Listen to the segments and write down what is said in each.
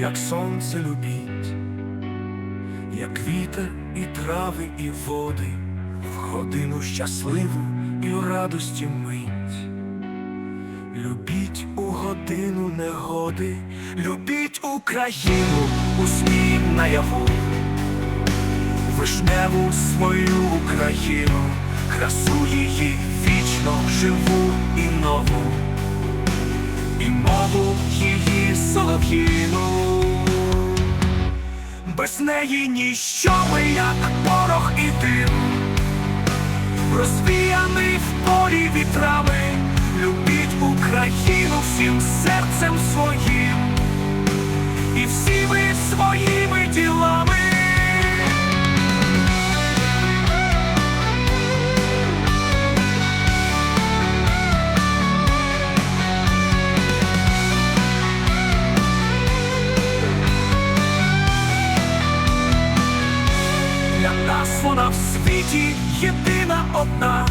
Як сонце любіть, як вітер і трави, і води, в годину щасливу і в радості мить. Любіть у годину негоди, любіть Україну у сні наяву, вишневу свою Україну, красу її вічно живу і нову, і мову її солов'їну. Без неї ніщо. Ми, як порох і дим, розвіяний в полі вітрами, любіть Україну всім серцем своїм. І всіми своїми ділами. Вона в світі єдина одна,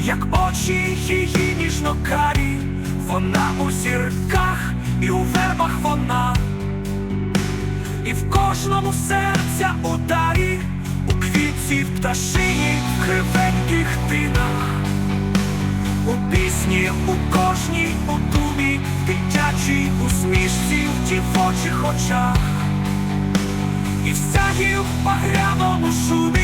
як очі її ніжно карі, вона у зірках і у вербах вона, і в кожному серця ударі, у квітці в пташині, в кривеньких тинах, у пісні, у кожній у думі, дитячій усмішці в дівочих очах і в стягів в багряному шумі.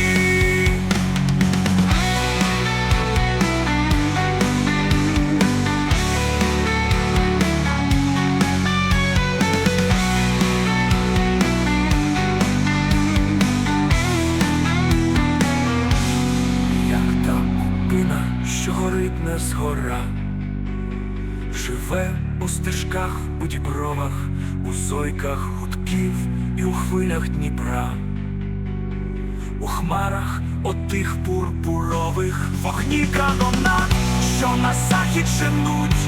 Як та купина, що горить не згора, живе у стежках, у дібровах, у зойках гудків і у хвилях Дніпра, у хмарах отих пурпурових вогні канонат, що на захід женуть,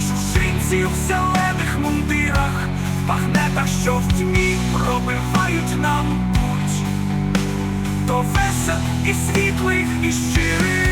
чужинці в зелених мундирах, в багнетах, що в тьмі пробивають нам путь, то весел і світлих, і щирих.